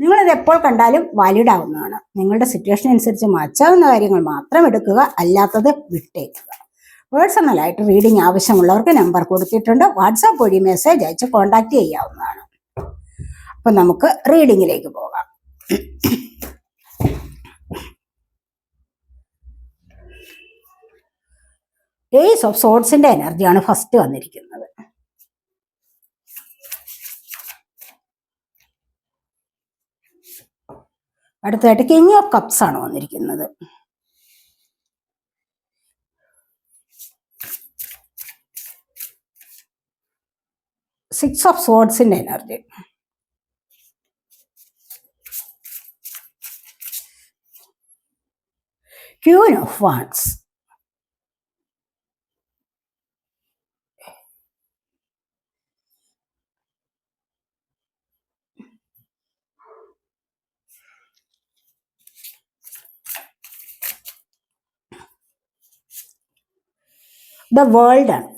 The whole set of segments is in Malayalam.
നിങ്ങളിത് എപ്പോൾ കണ്ടാലും വാലിഡ് ആവുന്നതാണ്. നിങ്ങളുടെ സിറ്റുവേഷൻ അനുസരിച്ച് മാറ്റാവുന്ന കാര്യങ്ങൾ മാത്രം എടുക്കുക അല്ലാത്തത് വിട്ടേക്കുക. പേഴ്സണലായിട്ട് റീഡിംഗ് ആവശ്യമുള്ളവർക്ക് നമ്പർ കൊടുത്തിട്ടുണ്ട്. വാട്സാപ്പ് വഴി മെസ്സേജ് അയച്ച് കോൺടാക്ട് ചെയ്യാവുന്നതാണ്. അപ്പം നമുക്ക് റീഡിങ്ങിലേക്ക് പോകാം. ഏസ് ഓഫ് സോഡ്സിന്റെ എനർജിയാണ് ഫസ്റ്റ് വന്നിരിക്കുന്നത്. അടുത്തതായിട്ട് കിങ് ഓഫ് കപ്സ് ആണ് വന്നിരിക്കുന്നത്. Six of സോഡ്സിന്റെ energy queen of wands the world ആണ്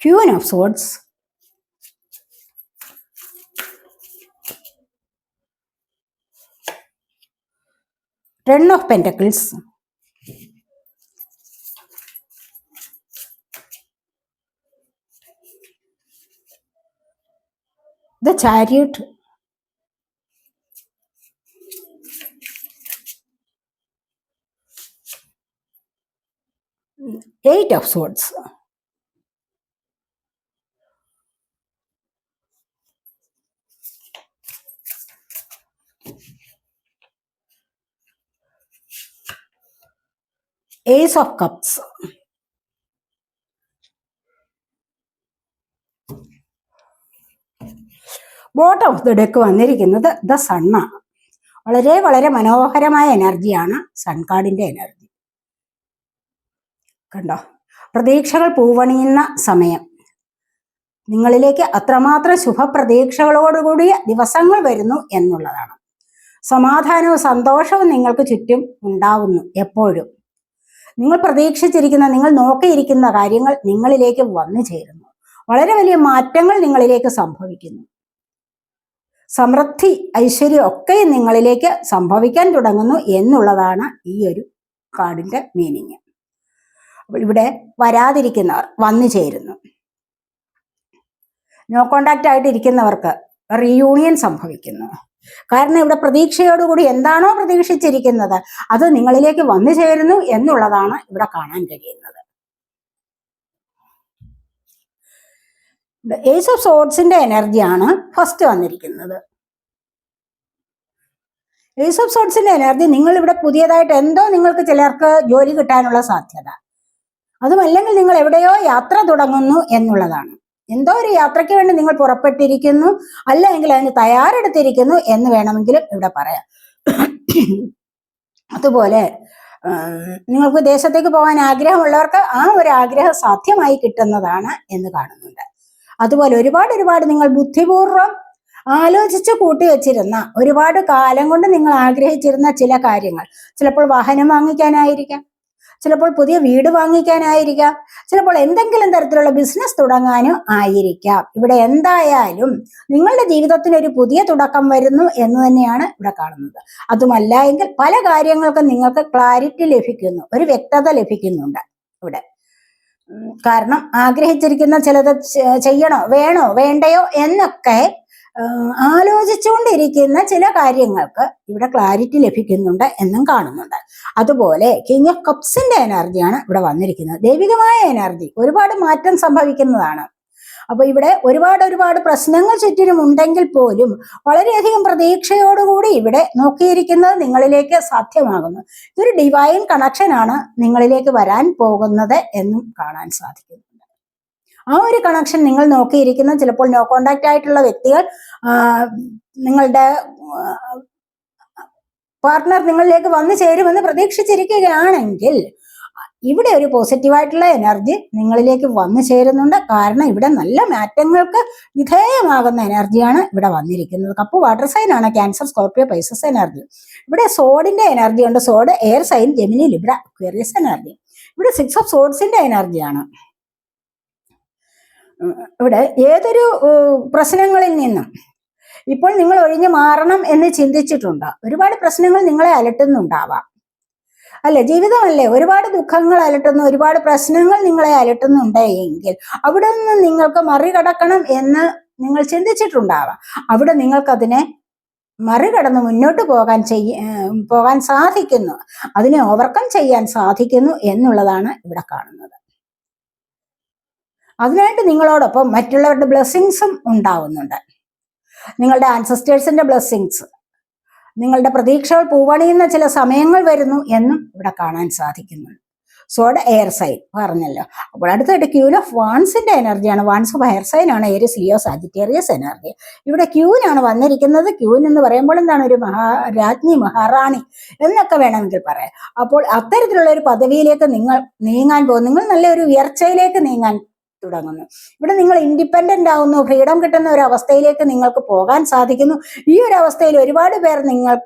queen of swords ten of pentacles the chariot eight of swords. Ace of cups. Bottom of the deck വന്നിരിക്കുന്നത് ദ സണ്ണാണ് വളരെ വളരെ മനോഹരമായ എനർജിയാണ് സൺ കാർഡിന്റെ എനർജി കണ്ടോ? പ്രതീക്ഷകൾ പൂവണിയുന്ന സമയം. നിങ്ങളിലേക്ക് അത്രമാത്രം ശുഭപ്രതീക്ഷകളോടുകൂടിയ ദിവസങ്ങൾ വരുന്നു എന്നുള്ളതാണ്. സമാധാനവും സന്തോഷവും നിങ്ങൾക്ക് ചുറ്റും ഉണ്ടാവുന്നു എപ്പോഴും. നിങ്ങൾ പ്രതീക്ഷിച്ചിരിക്കുന്ന നിങ്ങൾ നോക്കിയിരിക്കുന്ന കാര്യങ്ങൾ നിങ്ങളിലേക്ക് വന്നു ചേരുന്നു. വളരെ വലിയ മാറ്റങ്ങൾ നിങ്ങളിലേക്ക് സംഭവിക്കുന്നു. സമൃദ്ധി ഐശ്വര്യം ഒക്കെ നിങ്ങളിലേക്ക് സംഭവിക്കാൻ തുടങ്ങുന്നു എന്നുള്ളതാണ് ഈ ഒരു കാർഡിന്റെ മീനിങ്. ഇവിടെ വരാതിരിക്കുന്നവർ വന്നു ചേരുന്നു. നോ കോണ്ടാക്ട് ആയിട്ട് ഇരിക്കുന്നവർക്ക് റീയൂണിയൻ സംഭവിക്കുന്നു. കാരണം ഇവിടെ പ്രതീക്ഷയോടുകൂടി എന്താണോ പ്രതീക്ഷിച്ചിരിക്കുന്നത് അത് നിങ്ങളിലേക്ക് വന്നു ചേരുന്നു എന്നുള്ളതാണ് ഇവിടെ കാണാൻ കഴിയുന്നത്. ഏസ് ഓഫ് സോഡ്സിന്റെ എനർജിയാണ് ഫസ്റ്റ് വന്നിരിക്കുന്നത്. ഏസ് ഓഫ് സോഡ്സിന്റെ എനർജി നിങ്ങൾ ഇവിടെ പുതിയതായിട്ട് എന്തോ നിങ്ങൾക്ക് ചിലർക്ക് ജോലി കിട്ടാനുള്ള സാധ്യത. അതുമല്ലെങ്കിൽ നിങ്ങൾ എവിടെയോ യാത്ര തുടങ്ങുന്നു എന്നുള്ളതാണ്. എന്തോ ഒരു യാത്രയ്ക്ക് വേണ്ടി നിങ്ങൾ പുറപ്പെട്ടിരിക്കുന്നു അല്ലെങ്കിൽ അതിന് തയ്യാറെടുത്തിരിക്കുന്നു എന്ന് വേണമെങ്കിലും ഇവിടെ പറയാം. അതുപോലെ നിങ്ങൾക്ക് ദേശത്തേക്ക് പോകാൻ ആഗ്രഹമുള്ളവർക്ക് ആ ഒരു ആഗ്രഹം സാധ്യമായി കിട്ടുന്നതാണ് എന്ന് കാണുന്നുണ്ട്. അതുപോലെ ഒരുപാട് ഒരുപാട് നിങ്ങൾ ബുദ്ധിപൂർവം ആലോചിച്ച് കൂട്ടി വെച്ചിരുന്ന ഒരുപാട് കാലം കൊണ്ട് നിങ്ങൾ ആഗ്രഹിച്ചിരുന്ന ചില കാര്യങ്ങൾ. ചിലപ്പോൾ വാഹനം വാങ്ങിക്കാനായിരിക്കാം. ചിലപ്പോൾ പുതിയ വീട് വാങ്ങിക്കാനായിരിക്കാം. ചിലപ്പോൾ എന്തെങ്കിലും തരത്തിലുള്ള ബിസിനസ് തുടങ്ങാനും ആയിരിക്കാം. ഇവിടെ എന്തായാലും നിങ്ങളുടെ ജീവിതത്തിന് ഒരു പുതിയ തുടക്കം വരുന്നു എന്ന് തന്നെയാണ് ഇവിടെ കാണുന്നത്. അതുമല്ല എങ്കിൽ പല കാര്യങ്ങൾക്കും നിങ്ങൾക്ക് ക്ലാരിറ്റി ലഭിക്കുന്നു. ഒരു വ്യക്തത ലഭിക്കുന്നുണ്ട് ഇവിടെ. കാരണം ആഗ്രഹിച്ചിരിക്കുന്ന ചിലത് ചെയ്യണോ വേണോ വേണ്ടയോ എന്നൊക്കെ ആലോചിച്ചുകൊണ്ടിരിക്കുന്ന ചില കാര്യങ്ങൾക്ക് ഇവിടെ ക്ലാരിറ്റി ലഭിക്കുന്നുണ്ട് എന്നും കാണുന്നുണ്ട്. അതുപോലെ കിങ് ഓഫ് കപ്സിന്റെ എനർജിയാണ് ഇവിടെ വന്നിരിക്കുന്നത്. ദൈവികമായ എനർജി ഒരുപാട് മാറ്റം സംഭവിക്കുന്നതാണ്. അപ്പൊ ഇവിടെ ഒരുപാട് ഒരുപാട് പ്രശ്നങ്ങൾ ചുറ്റിനും ഉണ്ടെങ്കിൽ പോലും വളരെയധികം പ്രതീക്ഷയോടുകൂടി ഇവിടെ നോക്കിയിരിക്കുന്നത് നിങ്ങളിലേക്ക് സാധ്യമാകുന്നു. ഇതൊരു ഡിവൈൻ കണക്ഷനാണ് നിങ്ങളിലേക്ക് വരാൻ പോകുന്നത് എന്നും കാണാൻ സാധിക്കുന്നുണ്ട് ആ ഒരു കണക്ഷൻ നിങ്ങൾ നോക്കിയിരിക്കുന്ന ചിലപ്പോൾ നോ കോണ്ടാക്ട് ആയിട്ടുള്ള വ്യക്തികൾ നിങ്ങളുടെ പാർട്ട്ണർ നിങ്ങളിലേക്ക് വന്നു ചേരുമെന്ന് പ്രതീക്ഷിച്ചിരിക്കുകയാണെങ്കിൽ ഇവിടെ ഒരു പോസിറ്റീവായിട്ടുള്ള എനർജി നിങ്ങളിലേക്ക് വന്നു ചേരുന്നുണ്ട്. കാരണം ഇവിടെ നല്ല മാറ്റങ്ങൾക്ക് വിധേയമാകുന്ന എനർജിയാണ് ഇവിടെ വന്നിരിക്കുന്നത്. കപ്പ് വാട്ടർ സൈൻ ആണ് ക്യാൻസർ സ്കോർപ്പിയോ പൈസസ് എനർജി ഇവിടെ സോഡിന്റെ എനർജി ഉണ്ട്. Sword air sign Gemini Libra Aquarius energy ഇവിടെ സിക്സ് ഓഫ് സോഡ്സിന്റെ എനർജിയാണ് ഇവിടെ ഏതൊരു പ്രശ്നങ്ങളിൽ നിന്നും ഇപ്പോൾ നിങ്ങൾ ഒഴിഞ്ഞു മാറണം എന്ന് ചിന്തിച്ചിട്ടുണ്ട്. ഒരുപാട് പ്രശ്നങ്ങൾ നിങ്ങളെ അലട്ടുന്നുണ്ടാവാം. അല്ലെ? ജീവിതമല്ലേ? ഒരുപാട് ദുഃഖങ്ങൾ അലട്ടുന്നു ഒരുപാട് പ്രശ്നങ്ങൾ നിങ്ങളെ അലട്ടുന്നുണ്ടെങ്കിൽ അവിടെ നിന്ന് നിങ്ങൾക്ക് മറികടക്കണം എന്ന് നിങ്ങൾ ചിന്തിച്ചിട്ടുണ്ടാവാം. അവിടെ നിങ്ങൾക്കതിനെ മറികടന്ന് മുന്നോട്ട് പോകാൻ ചെയ്യ പോകാൻ സാധിക്കുന്നു. അതിനെ ഓവർകം ചെയ്യാൻ സാധിക്കുന്നു എന്നുള്ളതാണ് ഇവിടെ കാണുന്നത്. അതിനായിട്ട് നിങ്ങളോടൊപ്പം മറ്റുള്ളവരുടെ ബ്ലെസ്സിങ്സും ഉണ്ടാവുന്നുണ്ട്. നിങ്ങളുടെ ആൻസസ്റ്റേഴ്സിന്റെ ബ്ലെസ്സിങ്സ് നിങ്ങളുടെ പ്രതീക്ഷകൾ പൂവണിയുന്ന ചില സമയങ്ങൾ വരുന്നു എന്നും ഇവിടെ കാണാൻ സാധിക്കുന്നുണ്ട്. സോഡ് എയർ സൈൻ പറഞ്ഞല്ലോ. അപ്പോൾ അടുത്തായിട്ട് ക്യൂൻ ഓഫ് വാൺസിന്റെ എനർജിയാണ് വാൻസ് ഓഫ് എയർ സൈൻ ആണ് എയർ ലിയോ സാജിറ്റേറിയസ് എനർജി ഇവിടെ ക്യൂനാണ് വന്നിരിക്കുന്നത്. ക്യൂൻ എന്ന് പറയുമ്പോൾ എന്താണ്? ഒരു മഹാ രാജ്ഞി മഹാറാണി എന്നൊക്കെ വേണമെങ്കിൽ പറയാം. അപ്പോൾ അത്തരത്തിലുള്ള ഒരു പദവിയിലേക്ക് നിങ്ങൾ നീങ്ങാൻ പോകും നിങ്ങൾ നല്ലൊരു ഉയർച്ചയിലേക്ക് നീങ്ങാൻ തുടങ്ങുന്നു. ഇവിടെ നിങ്ങൾ ഇൻഡിപെൻഡന്റ് ആവുന്നു ഫ്രീഡം കിട്ടുന്ന ഒരു അവസ്ഥയിലേക്ക് നിങ്ങൾക്ക് പോകാൻ സാധിക്കുന്നു. ഈ ഒരു അവസ്ഥയിൽ ഒരുപാട് പേർ നിങ്ങൾ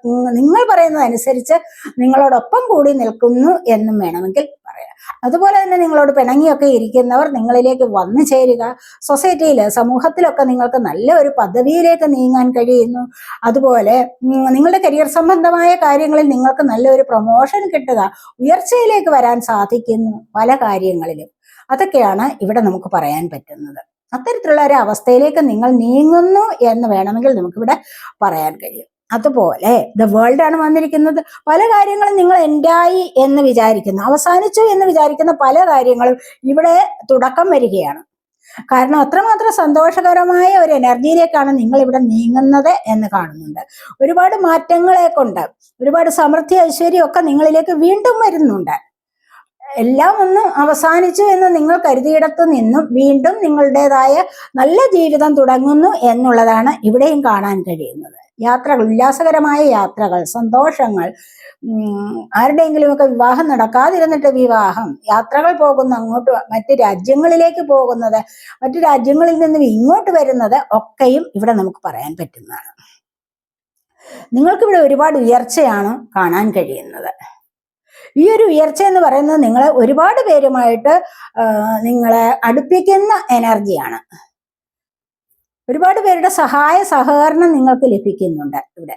നിങ്ങൾ പറയുന്നതനുസരിച്ച് നിങ്ങളോടൊപ്പം കൂടി നിൽക്കുന്നു എന്നും വേണമെങ്കിൽ പറയാം. അതുപോലെ തന്നെ നിങ്ങളോട് പിണങ്ങിയൊക്കെ ഇരിക്കുന്നവർ നിങ്ങളിലേക്ക് വന്നു ചേരുക. സൊസൈറ്റിയിൽ സമൂഹത്തിലൊക്കെ നിങ്ങൾക്ക് നല്ല ഒരു പദവിയിലേക്ക് നീങ്ങാൻ കഴിയുന്നു. അതുപോലെ നിങ്ങളുടെ കരിയർ സംബന്ധമായ കാര്യങ്ങളിൽ നിങ്ങൾക്ക് നല്ലൊരു പ്രൊമോഷൻ കിട്ടുക. ഉയർച്ചയിലേക്ക് വരാൻ സാധിക്കുന്നു പല കാര്യങ്ങളിലും. അതൊക്കെയാണ് ഇവിടെ നമുക്ക് പറയാൻ പറ്റുന്നത്. അത്തരത്തിലുള്ള ഒരു അവസ്ഥയിലേക്ക് നിങ്ങൾ നീങ്ങുന്നു എന്ന് വേണമെങ്കിൽ നമുക്കിവിടെ പറയാൻ കഴിയും. അതുപോലെ ദ വേൾഡ് ആണ് വന്നിരിക്കുന്നത്. പല കാര്യങ്ങളും നിങ്ങൾ എൻഡായി എന്ന് വിചാരിക്കുന്നു അവസാനിച്ചു എന്ന് വിചാരിക്കുന്ന പല കാര്യങ്ങളും ഇവിടെ തുടക്കം വരികയാണ്. കാരണം അത്രമാത്രം സന്തോഷകരമായ ഒരു എനർജിയിലേക്കാണ് നിങ്ങൾ ഇവിടെ നീങ്ങുന്നത് എന്ന് കാണുന്നുണ്ട്. ഒരുപാട് മാറ്റങ്ങളെ കൊണ്ട് ഒരുപാട് സമൃദ്ധി ഐശ്വര്യം ഒക്കെ നിങ്ങളിലേക്ക് വീണ്ടും വരുന്നുണ്ട്. എല്ലാം ഒന്നും അവസാനിച്ചു എന്ന് നിങ്ങൾ കരുതിയിടത്തു നിന്നും വീണ്ടും നിങ്ങളുടേതായ നല്ല ജീവിതം തുടങ്ങുന്നു എന്നുള്ളതാണ് ഇവിടെയും കാണാൻ കഴിയുന്നത്. യാത്രകൾ ഉല്ലാസകരമായ യാത്രകൾ സന്തോഷങ്ങൾ ആരുടെയെങ്കിലുമൊക്കെ വിവാഹം നടക്കാതിരുന്നിട്ട് വിവാഹം യാത്രകൾ പോകുന്ന അങ്ങോട്ട് മറ്റ് രാജ്യങ്ങളിലേക്ക് പോകുന്നത് മറ്റു രാജ്യങ്ങളിൽ നിന്നും ഇങ്ങോട്ട് വരുന്നത് ഒക്കെയും ഇവിടെ നമുക്ക് പറയാൻ പറ്റുന്നതാണ്. നിങ്ങൾക്കിവിടെ ഒരുപാട് ഉയർച്ചയാണ് കാണാൻ കഴിയുന്നത്. ഈ ഒരു ഉയർച്ച എന്ന് പറയുന്നത് നിങ്ങളെ ഒരുപാട് പേരുമായിട്ട് നിങ്ങളെ അടുപ്പിക്കുന്ന എനർജിയാണ്. ഒരുപാട് പേരുടെ സഹായ സഹകരണം നിങ്ങൾക്ക് ലഭിക്കുന്നുണ്ട് ഇവിടെ.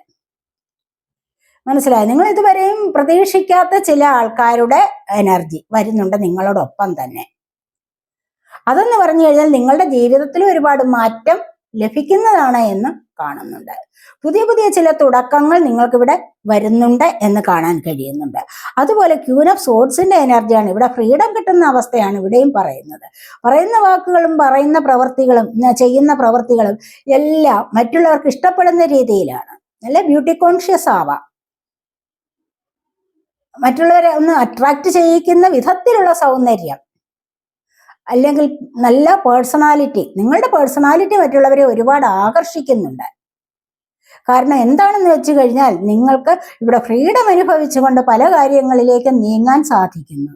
മനസ്സിലായി? നിങ്ങൾ ഇതുവരെയും പ്രതീക്ഷിക്കാത്ത ചില ആൾക്കാരുടെ എനർജി വരുന്നുണ്ട് നിങ്ങളോടൊപ്പം തന്നെ. അതെന്ന് പറഞ്ഞു കഴിഞ്ഞാൽ നിങ്ങളുടെ ജീവിതത്തിൽ ഒരുപാട് മാറ്റം ലഭിക്കുന്നതാണ് എന്ന് കാണുന്നുണ്ട്. പുതിയ പുതിയ ചില തുടക്കങ്ങൾ നിങ്ങൾക്ക് ഇവിടെ വരുന്നുണ്ട് എന്ന് കാണാൻ കഴിയുന്നുണ്ട്. അതുപോലെ ക്യൂൻ ഓഫ് സോഡ്സിന്റെ എനർജിയാണ് ഇവിടെ ഫ്രീഡം കിട്ടുന്ന അവസ്ഥയാണ് ഇവിടെയും പറയുന്നത്. പറയുന്ന വാക്കുകളും പറയുന്ന പ്രവൃത്തികളും ചെയ്യുന്ന പ്രവൃത്തികളും എല്ലാം മറ്റുള്ളവർക്ക് ഇഷ്ടപ്പെടുന്ന രീതിയിലാണ്. നല്ല ബ്യൂട്ടി കോൺഷ്യസ് ആവാം. മറ്റുള്ളവരെ ഒന്ന് അട്രാക്ട് ചെയ്യിക്കുന്ന വിധത്തിലുള്ള സൗന്ദര്യം. അല്ലെങ്കിൽ നല്ല പേഴ്സണാലിറ്റി നിങ്ങളുടെ പേഴ്സണാലിറ്റി മറ്റുള്ളവരെ ഒരുപാട് ആകർഷിക്കുന്നുണ്ട്. കാരണം എന്താണെന്ന് വെച്ച് കഴിഞ്ഞാൽ നിങ്ങൾക്ക് ഇവിടെ ഫ്രീഡം അനുഭവിച്ചുകൊണ്ട് പല കാര്യങ്ങളിലേക്ക് നീങ്ങാൻ സാധിക്കുന്നു.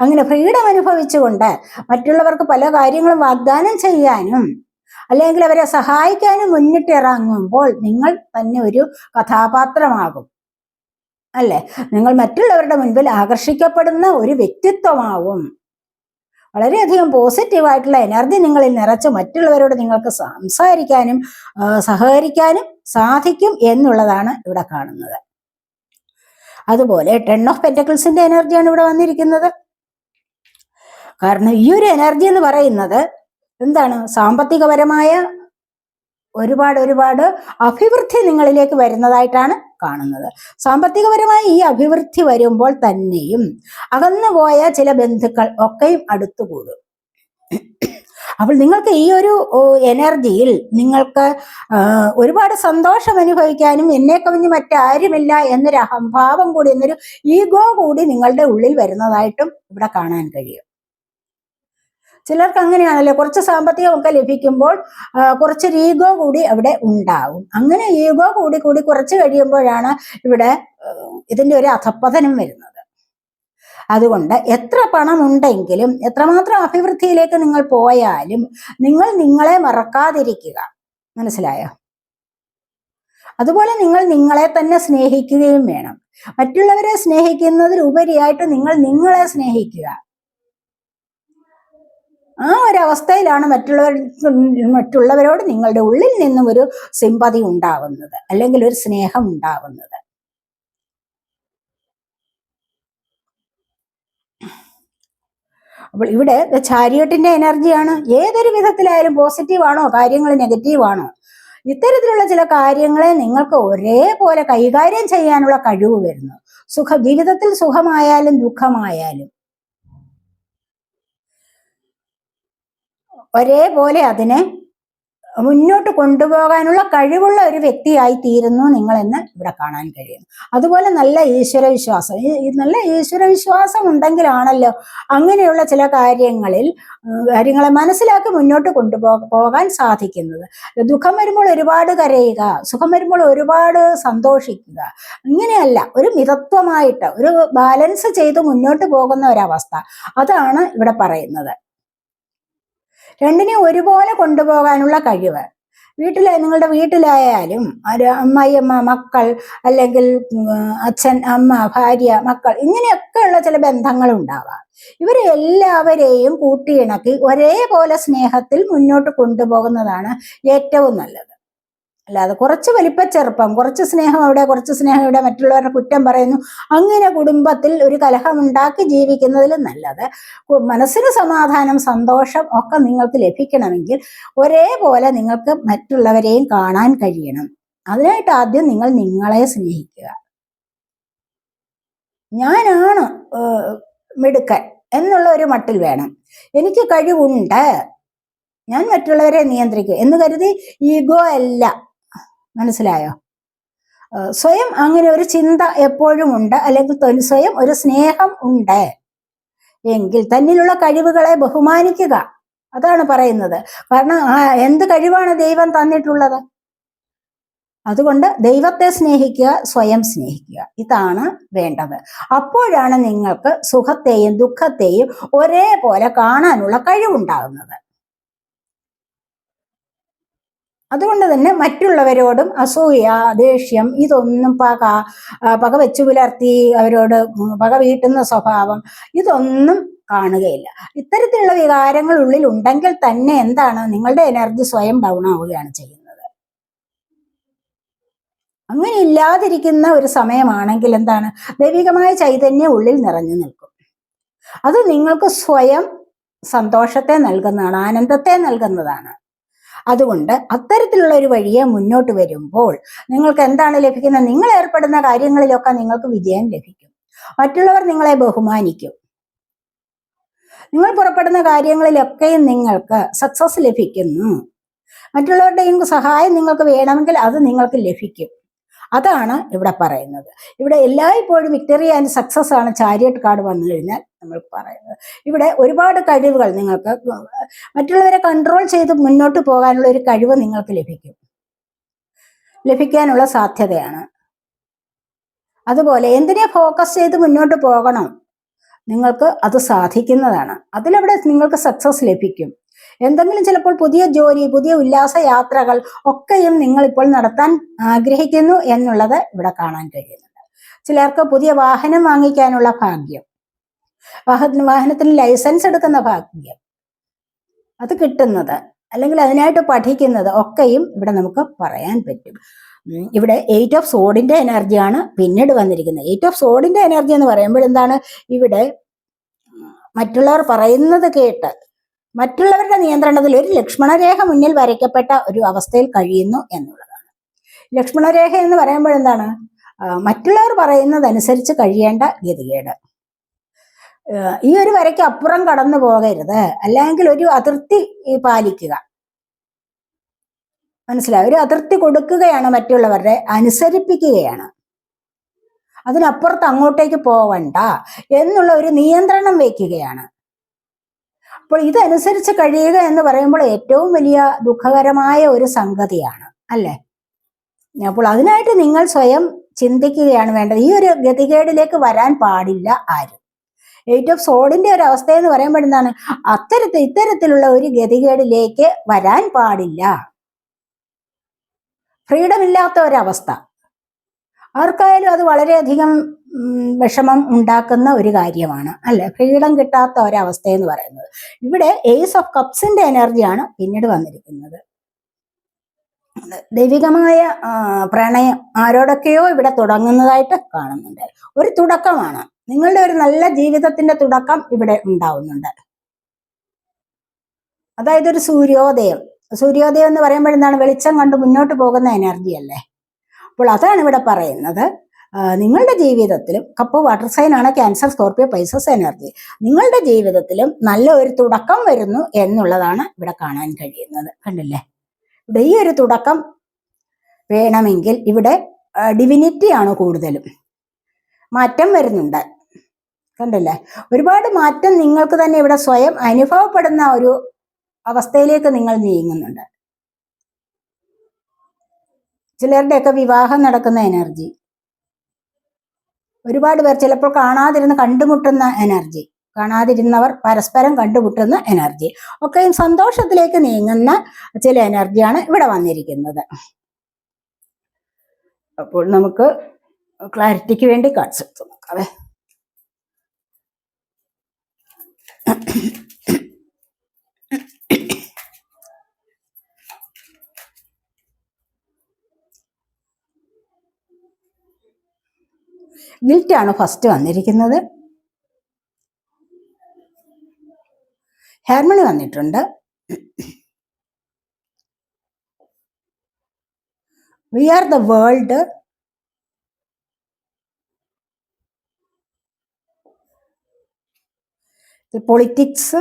അങ്ങനെ ഫ്രീഡം അനുഭവിച്ചുകൊണ്ട് മറ്റുള്ളവർക്ക് പല കാര്യങ്ങളും വാഗ്ദാനം ചെയ്യാനും അല്ലെങ്കിൽ അവരെ സഹായിക്കാനും മുന്നിട്ടിറങ്ങുമ്പോൾ നിങ്ങൾ തന്നെ ഒരു കഥാപാത്രമാകും. അല്ലെ? നിങ്ങൾ മറ്റുള്ളവരുടെ മുൻപിൽ ആകർഷിക്കപ്പെടുന്ന ഒരു വ്യക്തിത്വമാവും. വളരെയധികം പോസിറ്റീവായിട്ടുള്ള എനർജി നിങ്ങളിൽ നിറച്ച് മറ്റുള്ളവരോട് നിങ്ങൾക്ക് സംസാരിക്കാനും സഹകരിക്കാനും സാധിക്കും എന്നുള്ളതാണ് ഇവിടെ കാണുന്നത്. അതുപോലെ ടെൺ ഓഫ് പെറ്റക്കിൾസിന്റെ എനർജിയാണ് ഇവിടെ വന്നിരിക്കുന്നത്. കാരണം ഈ ഒരു എനർജി എന്ന് പറയുന്നത് എന്താണ്? സാമ്പത്തികപരമായ ഒരുപാട് ഒരുപാട് അഭിവൃദ്ധി നിങ്ങളിലേക്ക് വരുന്നതായിട്ടാണ് കാണുന്നത്. സാമ്പത്തികപരമായി ഈ അഭിവൃദ്ധി വരുമ്പോൾ തന്നെയും അകന്നുപോയ ചില ബന്ധുക്കൾ ഒക്കെയും അടുത്തുകൂടും. അപ്പോൾ നിങ്ങൾക്ക് ഈ ഒരു എനർജിയിൽ നിങ്ങൾക്ക് ഒരുപാട് സന്തോഷം അനുഭവിക്കാനും എന്നെ കവിഞ്ഞ് മറ്റാരുമില്ല എന്നൊരു അഹംഭാവം കൂടി എന്നൊരു ഈഗോ കൂടി നിങ്ങളുടെ ഉള്ളിൽ വരുന്നതായിട്ടും ഇവിടെ കാണാൻ കഴിയും. ചിലർക്ക് അങ്ങനെയാണല്ലോ കുറച്ച് സാമ്പത്തികമൊക്കെ ലഭിക്കുമ്പോൾ കുറച്ച് ഈഗോ കൂടി അവിടെ ഉണ്ടാവും. അങ്ങനെ ഈഗോ കൂടി കൂടി കുറച്ച് കഴിയുമ്പോഴാണ് ഇവിടെ ഇതിന്റെ ഒരു അധപ്പതനം വരുന്നത്. അതുകൊണ്ട് എത്ര പണം ഉണ്ടെങ്കിലും എത്രമാത്രം അഭിവൃദ്ധിയിലേക്ക് നിങ്ങൾ പോയാലും നിങ്ങൾ നിങ്ങളെ മറക്കാതിരിക്കുക. മനസ്സിലായോ? അതുപോലെ നിങ്ങൾ നിങ്ങളെ തന്നെ സ്നേഹിക്കുകയും വേണം. മറ്റുള്ളവരെ സ്നേഹിക്കുന്നതിലുപരിയായിട്ട് നിങ്ങൾ നിങ്ങളെ സ്നേഹിക്കുക. ആ ഒരു അവസ്ഥയിലാണ് മറ്റുള്ളവർ മറ്റുള്ളവരോട് നിങ്ങളുടെ ഉള്ളിൽ നിന്നും ഒരു സിമ്പതി ഉണ്ടാവുന്നത് അല്ലെങ്കിൽ ഒരു സ്നേഹം ഉണ്ടാവുന്നത്. അപ്പോൾ ഇവിടെ ചാരിയട്ടിന്റെ എനർജിയാണ് ഏതൊരു വിധത്തിലായാലും പോസിറ്റീവ് ആണോ കാര്യങ്ങൾ നെഗറ്റീവ് ആണോ? ഇത്തരത്തിലുള്ള ചില കാര്യങ്ങളെ നിങ്ങൾക്ക് ഒരേപോലെ കൈകാര്യം ചെയ്യാനുള്ള കഴിവ് വരുന്നു. സുഖ ജീവിതത്തിൽ സുഖമായാലും ദുഃഖമായാലും. ഒരേപോലെ അതിനെ മുന്നോട്ട് കൊണ്ടുപോകാനുള്ള കഴിവുള്ള ഒരു വ്യക്തിയായി തീരുന്നു നിങ്ങളെന്ന് ഇവിടെ കാണാൻ കഴിയുന്നു അതുപോലെ നല്ല ഈശ്വരവിശ്വാസം ഈ നല്ല ഈശ്വര വിശ്വാസം ഉണ്ടെങ്കിലാണല്ലോ അങ്ങനെയുള്ള ചില കാര്യങ്ങളിൽ കാര്യങ്ങളെ മനസ്സിലാക്കി മുന്നോട്ട് കൊണ്ടുപോ പോകാൻ സാധിക്കുന്നത്. ദുഃഖം വരുമ്പോൾ ഒരുപാട് കരയുക സുഖം വരുമ്പോൾ ഒരുപാട് സന്തോഷിക്കുക. ഇങ്ങനെയല്ല ഒരു മിതത്വമായിട്ട് ഒരു ബാലൻസ് ചെയ്ത് മുന്നോട്ട് പോകുന്ന ഒരവസ്ഥ. അതാണ് ഇവിടെ പറയുന്നത്. രണ്ടിനെ ഒരുപോലെ കൊണ്ടുപോകാനുള്ള കഴിവ്. വീട്ടിലെ നിങ്ങളുടെ വീട്ടിലായാലും ഒരു അമ്മായിയമ്മ മക്കൾ അല്ലെങ്കിൽ അച്ഛൻ അമ്മ ഭാര്യ മക്കൾ ഇങ്ങനെയൊക്കെയുള്ള ചില ബന്ധങ്ങൾ ഉണ്ടാവാം ഇവരെ എല്ലാവരെയും കൂട്ടിയിണക്കി ഒരേപോലെ സ്നേഹത്തിൽ മുന്നോട്ട് കൊണ്ടുപോകുന്നതാണ് ഏറ്റവും നല്ലത്. അല്ലാതെ കുറച്ച് വലിപ്പച്ചെറുപ്പം കുറച്ച് സ്നേഹം അവിടെ കുറച്ച് സ്നേഹം ഇവിടെ മറ്റുള്ളവരുടെ കുറ്റം പറയുന്നു. അങ്ങനെ കുടുംബത്തിൽ ഒരു കലഹം ഉണ്ടാക്കി ജീവിക്കുന്നതിൽ നല്ലത്. മനസ്സിന് സമാധാനം സന്തോഷം ഒക്കെ നിങ്ങൾക്ക് ലഭിക്കണമെങ്കിൽ ഒരേപോലെ നിങ്ങൾക്ക് മറ്റുള്ളവരെയും കാണാൻ കഴിയണം. അതിനായിട്ട് ആദ്യം നിങ്ങൾ നിങ്ങളെ സ്നേഹിക്കുക. ഞാനാണ് മിടുക്കൻ എന്നുള്ള ഒരു മട്ടിൽ വേണം. എനിക്ക് കഴിവുണ്ട്. ഞാൻ മറ്റുള്ളവരെ നിയന്ത്രിക്കും. എന്ന് കരുതി ഈഗോ അല്ല. മനസ്സിലായോ? സ്വയം അങ്ങനെ ഒരു ചിന്ത എപ്പോഴും ഉണ്ട്. അല്ലെങ്കിൽ സ്വയം ഒരു സ്നേഹം ഉണ്ട്. എങ്കിൽ തന്നിലുള്ള കഴിവുകളെ ബഹുമാനിക്കുക. അതാണ് പറയുന്നത്. കാരണം എന്ത് കഴിവാണ് ദൈവം തന്നിട്ടുള്ളത്? അതുകൊണ്ട് ദൈവത്തെ സ്നേഹിക്കുക സ്വയം സ്നേഹിക്കുക. ഇതാണ് വേണ്ടത്. അപ്പോഴാണ് നിങ്ങൾക്ക് സുഖത്തെയും ദുഃഖത്തെയും ഒരേപോലെ കാണാനുള്ള കഴിവുണ്ടാകുന്നത്. അതുകൊണ്ട് തന്നെ മറ്റുള്ളവരോടും അസൂയ ദേഷ്യം ഇതൊന്നും പക പക വെച്ചു പുലർത്തി അവരോട് പക വീട്ടുന്ന സ്വഭാവം ഇതൊന്നും കാണുകയില്ല. ഇത്തരത്തിലുള്ള വികാരങ്ങൾ ഉള്ളിൽ ഉണ്ടെങ്കിൽ തന്നെ എന്താണ് നിങ്ങളുടെ എനർജി സ്വയം ഡൗൺ ആവുകയാണ് ചെയ്യുന്നത്. അങ്ങനെ ഇല്ലാതിരിക്കുന്ന ഒരു സമയമാണെങ്കിൽ എന്താണ്? ദൈവികമായ ചൈതന്യം ഉള്ളിൽ നിറഞ്ഞു നിൽക്കും. അത് നിങ്ങൾക്ക് സ്വയം സന്തോഷത്തെ നൽകുന്നതാണ് ആനന്ദത്തെ നൽകുന്നതാണ്. അതുകൊണ്ട് അത്തരത്തിലുള്ള ഒരു വഴിയെ മുന്നോട്ട് വരുമ്പോൾ നിങ്ങൾക്ക് എന്താണ് ലഭിക്കുന്നത്? നിങ്ങൾ ഏർപ്പെടുന്ന കാര്യങ്ങളിലൊക്കെ നിങ്ങൾക്ക് വിജയം ലഭിക്കും. മറ്റുള്ളവർ നിങ്ങളെ ബഹുമാനിക്കും. നിങ്ങൾ പുറപ്പെടുന്ന കാര്യങ്ങളിലൊക്കെയും നിങ്ങൾക്ക് സക്സസ് ലഭിക്കുന്നു. മറ്റുള്ളവരുടെയും സഹായം നിങ്ങൾക്ക് വേണമെങ്കിൽ അത് നിങ്ങൾക്ക് ലഭിക്കും. അതാണ് ഇവിടെ പറയുന്നത്. ഇവിടെ എല്ലായ്പ്പോഴും വിക്ടറി ആൻഡ് സക്സസ് ആണ് ചാരിയറ്റ് കാർഡ് വന്നു കഴിഞ്ഞാൽ നമ്മൾ പറയുന്നത്. ഇവിടെ ഒരുപാട് കഴിവുകൾ നിങ്ങൾക്ക് മറ്റുള്ളവരെ കൺട്രോൾ ചെയ്ത് മുന്നോട്ട് പോകാനുള്ള ഒരു കഴിവ് നിങ്ങൾക്ക് ലഭിക്കും. ലഭിക്കാനുള്ള സാധ്യതയാണ്. അതുപോലെ എന്തിനെ ഫോക്കസ് ചെയ്ത് മുന്നോട്ട് പോകണം? നിങ്ങൾക്ക് അത് സാധിക്കുന്നതാണ്. അതിലവിടെ നിങ്ങൾക്ക് സക്സസ് ലഭിക്കും. എന്തെങ്കിലും ചിലപ്പോൾ പുതിയ ജോലി പുതിയ ഉല്ലാസ യാത്രകൾ ഒക്കെയും നിങ്ങൾ ഇപ്പോൾ നടത്താൻ ആഗ്രഹിക്കുന്നു എന്നുള്ളത് ഇവിടെ കാണാൻ കഴിയുന്നുണ്ട്. ചിലർക്ക് പുതിയ വാഹനം വാങ്ങിക്കാനുള്ള ഭാഗ്യം വാഹന വാഹനത്തിന് ലൈസൻസ് എടുക്കുന്ന ഭാഗ്യം അത് കിട്ടുന്നത് അല്ലെങ്കിൽ അതിനായിട്ട് പഠിക്കുന്നത് ഒക്കെയും ഇവിടെ നമുക്ക് പറയാൻ പറ്റും. ഇവിടെ എയ്റ്റ് ഓഫ് സോഡിന്റെ എനർജിയാണ് പിന്നീട് വന്നിരിക്കുന്നത്. എയ്റ്റ് ഓഫ് സോഡിന്റെ എനർജി എന്ന് പറയുമ്പോൾ എന്താണ്? ഇവിടെ മറ്റുള്ളവർ പറയുന്നത് കേട്ട് മറ്റുള്ളവരുടെ നിയന്ത്രണത്തിൽ ഒരു ലക്ഷ്മണരേഖ മുന്നിൽ വരയ്ക്കപ്പെട്ട ഒരു അവസ്ഥയിൽ കഴിയുന്നു എന്നുള്ളതാണ്. ലക്ഷ്മണരേഖ എന്ന് പറയുമ്പോൾ എന്താണ്? മറ്റുള്ളവർ പറയുന്നതനുസരിച്ച് കഴിയേണ്ട ഗതികേട്. ഈ ഒരു വരയ്ക്ക് അപ്പുറം കടന്നു പോകരുത്. അല്ലെങ്കിൽ ഒരു അതിർത്തി പാലിക്കുക. മനസ്സിലായി? ഒരു അതിർത്തി കൊടുക്കുകയാണ് മറ്റുള്ളവരുടെ അനുസരിപ്പിക്കുകയാണ്. അതിനപ്പുറത്ത് അങ്ങോട്ടേക്ക് പോവണ്ട എന്നുള്ള ഒരു നിയന്ത്രണം വയ്ക്കുകയാണ്. അപ്പോൾ ഇതനുസരിച്ച് കഴിയുക എന്ന് പറയുമ്പോൾ ഏറ്റവും വലിയ ദുഃഖകരമായ ഒരു സംഗതിയാണ് അല്ലേ? അപ്പോൾ അതിനായിട്ട് നിങ്ങൾ സ്വയം ചിന്തിക്കുകയാണ് വേണ്ടത്. ഈ ഒരു ഗതികേടിലേക്ക് വരാൻ പാടില്ല ആരും. എയ്റ്റ് ഓഫ് സോഡിന്റെ ഒരു അവസ്ഥ എന്ന് പറയുമ്പോൾ എന്താണ്? അത്തരത്തിൽ ഇത്തരത്തിലുള്ള ഒരു ഗതികേടിലേക്ക് വരാൻ പാടില്ല. ഫ്രീഡം ഇല്ലാത്ത ഒരവസ്ഥ ആർക്കായാലും അത് വളരെയധികം വിഷമം ഉണ്ടാക്കുന്ന ഒരു കാര്യമാണ് അല്ലെ? ഫ്രീഡം കിട്ടാത്ത ഒരവസ്ഥ എന്ന് പറയുന്നത്. ഇവിടെ എയ്സ് ഓഫ് കപ്സിന്റെ എനർജിയാണ് പിന്നീട് വന്നിരിക്കുന്നത്. ദൈവികമായ പ്രണയം ആരോടൊക്കെയോ ഇവിടെ തുടങ്ങുന്നതായിട്ട് കാണുന്നുണ്ട്. ഒരു തുടക്കമാണ്. നിങ്ങളുടെ ഒരു നല്ല ജീവിതത്തിന്റെ തുടക്കം ഇവിടെ ഉണ്ടാവുന്നുണ്ട്. അതായത് ഒരു സൂര്യോദയം. സൂര്യോദയം എന്ന് പറയുമ്പോൾ എന്താണ്? വെളിച്ചം കണ്ട് മുന്നോട്ട് പോകുന്ന എനർജി അല്ലേ? അപ്പോൾ അതാണ് ഇവിടെ പറയുന്നത്. നിങ്ങളുടെ ജീവിതത്തിലും കപ്പ് വാട്ടർ ആണ് ക്യാൻസർ സ്കോർപ്പിയോ പൈസസ് എനർജി നിങ്ങളുടെ ജീവിതത്തിലും നല്ല ഒരു തുടക്കം വരുന്നു എന്നുള്ളതാണ് ഇവിടെ കാണാൻ കഴിയുന്നത്. കണ്ടില്ലേ? ഇവിടെ ഈ ഒരു തുടക്കം വേണമെങ്കിൽ ഇവിടെ ഡിവിനിറ്റി ആണ് കൂടുതലും. മാറ്റം വരുന്നുണ്ട്. കണ്ടില്ലേ? ഒരുപാട് മാറ്റം നിങ്ങൾക്ക് തന്നെ ഇവിടെ സ്വയം അനുഭവപ്പെടുന്ന ഒരു അവസ്ഥയിലേക്ക് നിങ്ങൾ നീങ്ങുന്നുണ്ട്. ചിലരുടെയൊക്കെ വിവാഹം നടക്കുന്ന എനർജി ഒരുപാട് പേർ ചിലപ്പോൾ കാണാതിരുന്ന് കണ്ടുമുട്ടുന്ന എനർജി കാണാതിരുന്നവർ പരസ്പരം കണ്ടുമുട്ടുന്ന എനർജി ഒക്കെ സന്തോഷത്തിലേക്ക് നീങ്ങുന്ന ചില എനർജിയാണ് ഇവിടെ വന്നിരിക്കുന്നത്. അപ്പോൾ നമുക്ക് ക്ലാരിറ്റിക്ക് വേണ്ടി കാർഡ്സ് എടുത്ത് ഗിൽറ്റ് ആണ് ഫസ്റ്റ് വന്നിരിക്കുന്നത്. ഹാർമണി വന്നിട്ടുണ്ട്. We are the world politics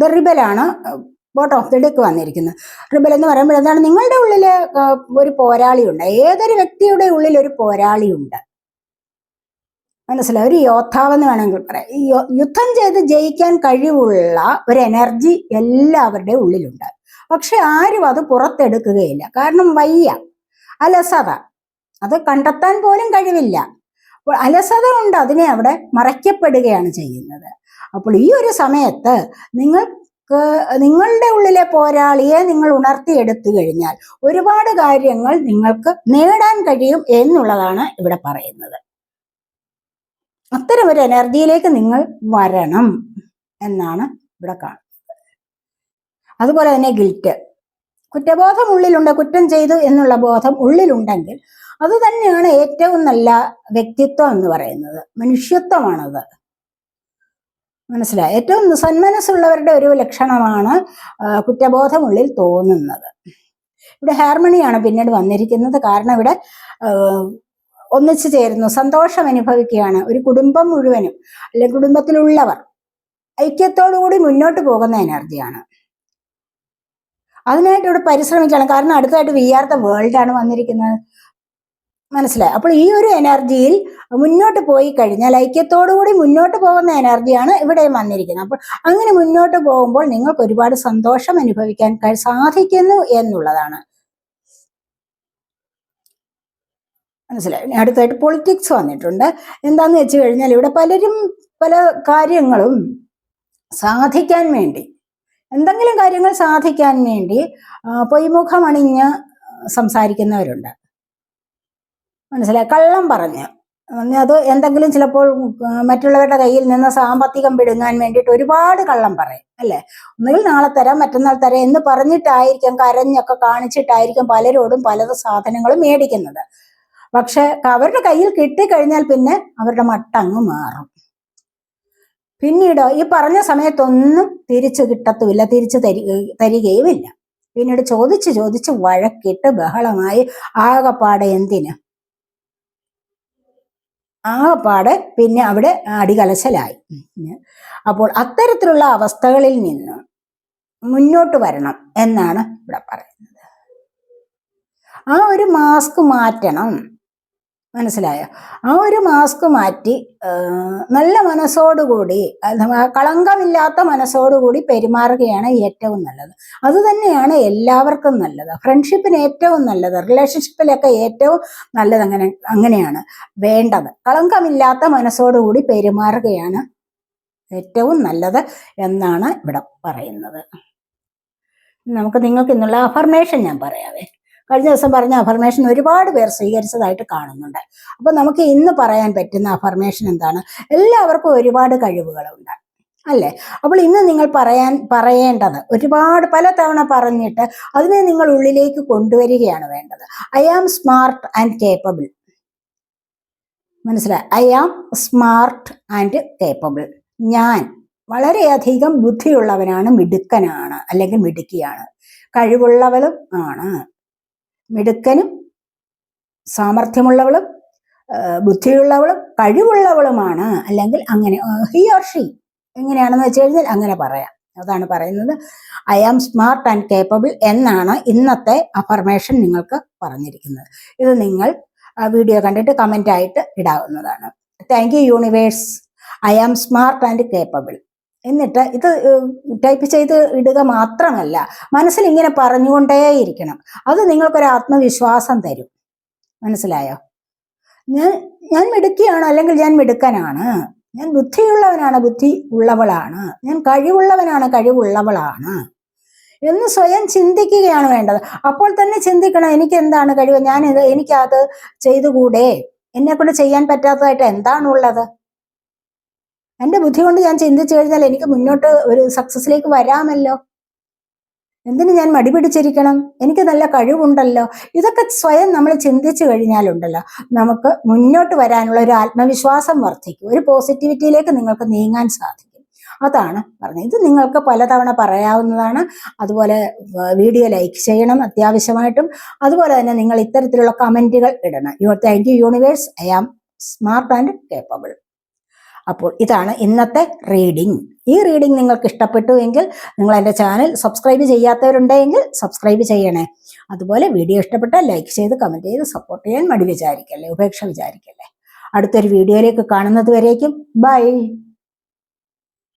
the റിബലാണ് bottom of the deck വന്നിരിക്കുന്നത്. റിബൽ എന്ന് പറയുമ്പോൾ എന്താണ്? നിങ്ങളുടെ ഉള്ളിൽ ഒരു പോരാളിയുണ്ട്. ഏതൊരു വ്യക്തിയുടെ ഉള്ളിൽ ഒരു പോരാളിയുണ്ട്? മനസ്സിലായി. ഒരു യോദ്ധാവെന്ന് വേണമെങ്കിൽ പറയാം. യുദ്ധം ചെയ്ത് ജയിക്കാൻ കഴിവുള്ള ഒരു എനർജി എല്ലാവരുടെയും ഉള്ളിലുണ്ട്. പക്ഷെ ആരും അത് പുറത്തെടുക്കുകയില്ല. കാരണം വയ്യ. അലസത. അത് കണ്ടെത്താൻ പോലും കഴിവില്ല. അപ്പോൾ അലസത കൊണ്ട് അതിനെ അവിടെ മറയ്ക്കപ്പെടുകയാണ് ചെയ്യുന്നത്. അപ്പോൾ ഈ ഒരു സമയത്ത് നിങ്ങൾക്ക് നിങ്ങളുടെ ഉള്ളിലെ പോരാളിയെ നിങ്ങൾ ഉണർത്തിയെടുത്തു കഴിഞ്ഞാൽ ഒരുപാട് കാര്യങ്ങൾ നിങ്ങൾക്ക് നേടാൻ കഴിയും എന്നുള്ളതാണ് ഇവിടെ പറയുന്നത്. അത്തരം ഒരു എനർജിയിലേക്ക് നിങ്ങൾ വരണം എന്നാണ് ഇവിടെ കാണുന്നത്. അതുപോലെ തന്നെ ഗിൽറ്റ് കുറ്റബോധം ഉള്ളിലുണ്ട് കുറ്റം ചെയ്തു എന്നുള്ള ബോധം ഉള്ളിലുണ്ടെങ്കിൽ അത് തന്നെയാണ് ഏറ്റവും നല്ല വ്യക്തിത്വം എന്ന് പറയുന്നത്. മനുഷ്യത്വമാണത്. മനസ്സിലായി? ഏറ്റവും സന്മനസ്സുള്ളവരുടെ ഒരു ലക്ഷണമാണ് കുറ്റബോധമുള്ളിൽ തോന്നുന്നത്. ഇവിടെ ഹാർമണിയാണ് പിന്നീട് വന്നിരിക്കുന്നത്. കാരണം ഇവിടെ ഒന്നിച്ചു ചേരുന്നു. സന്തോഷം അനുഭവിക്കുകയാണ് ഒരു കുടുംബം മുഴുവനും അല്ലെങ്കിൽ കുടുംബത്തിലുള്ളവർ. ഐക്യത്തോടുകൂടി മുന്നോട്ട് പോകുന്ന എനർജിയാണ്. അതിനായിട്ട് ഇവിടെ പരിശ്രമിക്കണം കാരണം അടുത്തായിട്ട് വി വേൾഡ് ആണ് വന്നിരിക്കുന്നത്. മനസ്സിലായി? അപ്പോൾ ഈ ഒരു എനർജിയിൽ മുന്നോട്ട് പോയി കഴിഞ്ഞാൽ ഐക്യത്തോടുകൂടി മുന്നോട്ട് പോകുന്ന എനർജിയാണ് ഇവിടെയും വന്നിരിക്കുന്നത്. അപ്പോൾ അങ്ങനെ മുന്നോട്ട് പോകുമ്പോൾ നിങ്ങൾക്ക് ഒരുപാട് സന്തോഷം അനുഭവിക്കാൻ സാധിക്കുന്നു എന്നുള്ളതാണ്. മനസ്സിലായി. അടുത്തായിട്ട് പൊളിറ്റിക്സ് വന്നിട്ടുണ്ട്. എന്താന്ന് വെച്ച് കഴിഞ്ഞാൽ ഇവിടെ പലരും പല കാര്യങ്ങളും സാധിക്കാൻ വേണ്ടി എന്തെങ്കിലും കാര്യങ്ങൾ സാധിക്കാൻ വേണ്ടി പൊയ്മുഖമണിഞ്ഞ് സംസാരിക്കുന്നവരുണ്ട്. മനസ്സിലായി? കള്ളം പറഞ്ഞ്. അത് എന്തെങ്കിലും ചിലപ്പോൾ മറ്റുള്ളവരുടെ കയ്യിൽ നിന്ന് സാമ്പത്തികം പിടുങ്ങാൻ വേണ്ടിയിട്ട് ഒരുപാട് കള്ളം പറയും അല്ലേ? ഒന്നുകിൽ നാളെ തരാം മറ്റന്നാൾ തരാം എന്ന് പറഞ്ഞിട്ടായിരിക്കും കരഞ്ഞൊക്കെ കാണിച്ചിട്ടായിരിക്കും പലരോടും പലത് സാധനങ്ങളും മേടിക്കുന്നത്. പക്ഷെ അവരുടെ കയ്യിൽ കിട്ടിക്കഴിഞ്ഞാൽ പിന്നെ അവരുടെ മട്ടങ്ങ് മാറും. പിന്നീട് ഈ പറഞ്ഞ സമയത്തൊന്നും തിരിച്ചു കിട്ടത്തുമില്ല തിരിച്ചു തരി തരികയുമില്ല. പിന്നീട് ചോദിച്ച് ചോദിച്ച് വഴക്കിട്ട് ബഹളമായി ആകപ്പാടെ എന്തിന്? ആകപ്പാടെ പിന്നെ അവിടെ അടികലശലായി. അപ്പോൾ അത്തരത്തിലുള്ള അവസ്ഥകളിൽ നിന്ന് മുന്നോട്ട് വരണം എന്നാണ് ഇവിടെ പറയുന്നത്. ആ ഒരു മാസ്ക് മാറ്റണം. മനസ്സിലായോ? ആ ഒരു മാസ്ക് മാറ്റി നല്ല മനസ്സോടുകൂടി കളങ്കമില്ലാത്ത മനസ്സോടുകൂടി പെരുമാറുകയാണ് ഏറ്റവും നല്ലത്. അത് തന്നെയാണ് എല്ലാവർക്കും നല്ലത്. ഫ്രണ്ട്ഷിപ്പിന് ഏറ്റവും നല്ലത് റിലേഷൻഷിപ്പിലൊക്കെ ഏറ്റവും നല്ലത് അങ്ങനെ അങ്ങനെയാണ് വേണ്ടത്. കളങ്കമില്ലാത്ത മനസ്സോടുകൂടി പെരുമാറുകയാണ് ഏറ്റവും നല്ലത് എന്നാണ് ഇവിടെ പറയുന്നത്. നമുക്ക് നിങ്ങൾക്ക് ഇന്നുള്ള അഫർമേഷൻ ഞാൻ പറയാവേ. കഴിഞ്ഞ ദിവസം പറഞ്ഞ അഫർമേഷൻ ഒരുപാട് പേർ സ്വീകരിച്ചതായിട്ട് കാണുന്നുണ്ട്. അപ്പൊ നമുക്ക് ഇന്ന് പറയാൻ പറ്റുന്ന അഫർമേഷൻ എന്താണ്? എല്ലാവർക്കും ഒരുപാട് കഴിവുകളുണ്ട്. അല്ലേ? അപ്പോൾ ഇന്ന് നിങ്ങൾ പറയാൻ പറയേണ്ടത് ഒരുപാട് പല തവണ പറഞ്ഞിട്ട് അതിനെ നിങ്ങൾ ഉള്ളിലേക്ക് കൊണ്ടുവരികയാണ് വേണ്ടത്. I am smart and capable മനസ്സിലായി? I am smart and capable ഞാൻ വളരെയധികം ബുദ്ധിയുള്ളവനാണ് മിടുക്കനാണ് അല്ലെങ്കിൽ മിടുക്കിയാണ്. കഴിവുള്ളവളും ആണ്. മിടുക്കനും സാമർഥ്യമുള്ളവളും ബുദ്ധിയുള്ളവളും കഴിവുള്ളവളുമാണ്. അല്ലെങ്കിൽ അങ്ങനെ ഹി ഓർ ഷീ എങ്ങനെയാണെന്ന് വെച്ച് കഴിഞ്ഞാൽ അങ്ങനെ പറയാം. അതാണ് പറയുന്നത്. I am smart and capable എന്നാണ് ഇന്നത്തെ അഫർമേഷൻ നിങ്ങൾക്ക് പറഞ്ഞിരിക്കുന്നത്. ഇത് നിങ്ങൾ വീഡിയോ കണ്ടിട്ട് കമന്റ് ആയിട്ട് ഇടാവുന്നതാണ്. Thank you universe I am smart and capable എന്നിട്ട് ഇത് ടൈപ്പ് ചെയ്ത് ഇടുക മാത്രമല്ല മനസ്സിൽ ഇങ്ങനെ പറഞ്ഞുകൊണ്ടേയിരിക്കണം. അത് നിങ്ങൾക്കൊരു ആത്മവിശ്വാസം തരും. മനസ്സിലായോ? ഞാൻ ഞാൻ മിടുക്കിയാണ് അല്ലെങ്കിൽ ഞാൻ മിടുക്കനാണ്. ഞാൻ ബുദ്ധിയുള്ളവനാണ് ബുദ്ധി ഉള്ളവളാണ്. ഞാൻ കഴിവുള്ളവനാണ് കഴിവുള്ളവളാണ്. എന്ന് സ്വയം ചിന്തിക്കുകയാണ് വേണ്ടത്. അപ്പോൾ തന്നെ ചിന്തിക്കണം എനിക്ക് എന്താണ് കഴിവ്? ഞാൻ ഇത് എനിക്കത് ചെയ്തുകൂടെ? എന്നെ കൊണ്ട് ചെയ്യാൻ പറ്റാത്തതായിട്ട് എന്താണുള്ളത്? എന്റെ ബുദ്ധി കൊണ്ട് ഞാൻ ചിന്തിച്ചു കഴിഞ്ഞാൽ എനിക്ക് മുന്നോട്ട് ഒരു സക്സസ്സിലേക്ക് വരാമല്ലോ. എന്തിനു ഞാൻ മടി പിടിച്ചിരിക്കണം? എനിക്ക് നല്ല കഴിവുണ്ടല്ലോ. ഇതൊക്കെ സ്വയം നമ്മൾ ചിന്തിച്ചു കഴിഞ്ഞാലുണ്ടല്ലോ. നമുക്ക് മുന്നോട്ട് വരാനുള്ള ഒരു ആത്മവിശ്വാസം വർദ്ധിക്കും. ഒരു പോസിറ്റിവിറ്റിയിലേക്ക് നിങ്ങൾക്ക് നീങ്ങാൻ സാധിക്കും. അതാണ് പറഞ്ഞത്. ഇത് നിങ്ങൾക്ക് പലതവണ പറയാവുന്നതാണ്. അതുപോലെ വീഡിയോ ലൈക്ക് ചെയ്യണം അത്യാവശ്യമായിട്ടും. അതുപോലെ തന്നെ നിങ്ങൾ ഇത്തരത്തിലുള്ള കമന്റുകൾ ഇടണം. You thank you universe I am smart and capable അപ്പോൾ ഇതാണ് ഇന്നത്തെ റീഡിംഗ് ഈ റീഡിംഗ് നിങ്ങൾക്ക് ഇഷ്ടപ്പെട്ടു എങ്കിൽ നിങ്ങൾ എന്റെ ചാനൽ സബ്സ്ക്രൈബ് ചെയ്യാത്തവരുണ്ടെങ്കിൽ സബ്സ്ക്രൈബ് ചെയ്യണേ. അതുപോലെ വീഡിയോ ഇഷ്ടപ്പെട്ടാൽ ലൈക്ക് ചെയ്ത് കമന്റ് ചെയ്ത് സപ്പോർട്ട് ചെയ്യാൻ മടി വിചാരിക്കല്ലേ ഉപേക്ഷ വിചാരിക്കല്ലേ. അടുത്തൊരു വീഡിയോയിലേക്ക് കാണുന്നത് വരേക്കും. ബൈ